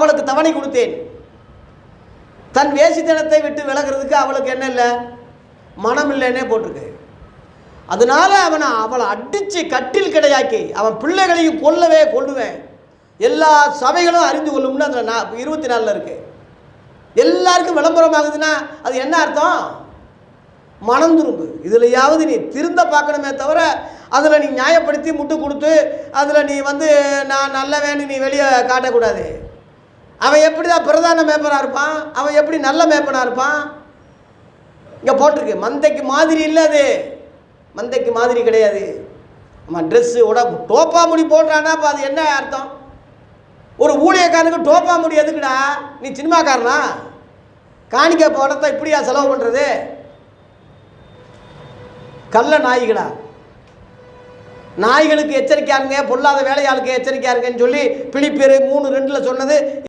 அவளுக்கு தவணை கொடுத்தேன். தன் வேசித்தனத்தை விட்டு விலகிறதுக்கு அவளுக்கு என்ன இல்லை? மனம் இல்லைன்னே போட்டிருக்கு. அதனால அவனை அவளை அடித்து கட்டில் கிடையாக்கி அவன் பிள்ளைகளையும் கொல்லவே கொள்ளுவேன் எல்லா சபைகளும் அறிந்து கொள்ளும்னு அதில் நான் இருபத்தி நாலில் இருக்கு. எல்லாருக்கும் விளம்பரம் ஆகுதுன்னா அது என்ன அர்த்தம்? மனம் திரும்பு. இதுலையாவது நீ திருந்த பார்க்கணுமே தவிர அதில் நீ நியாயப்படுத்தி முட்டு கொடுத்து அதில் நீ வந்து நான் நல்ல வேணும் நீ வெளியே காட்டக்கூடாது. அவன் எப்படி தான் பிரதான மேப்பனாக இருப்பான்? அவன் எப்படி நல்ல மேப்பனாக இருப்பான்? இங்கே போட்டிருக்கு. மந்தைக்கு மாதிரி இல்லை அது. மந்தைக்கு மாதிரி கிடையாது. அவன் ட்ரெஸ்ஸு உடம்பு டோப்பா முடி போடுறான்னா அப்போ அது என்ன அர்த்தம்? ஒரு ஊழியக்காரனுக்கு டோப்பா முடி எதுக்குடா? நீ சினிமாக்காரனா? காணிக்க பணத்தை இப்படியா செலவு பண்ணுறது கள்ள நாய்களா? நாய்களுக்கு எச்சரிக்கையாருங்க பொல்லாத வேலையாளுக்கு எச்சரிக்கையாருங்கன்னு சொல்லி பிலிப்பியர் மூணு ரெண்டில் சொன்னது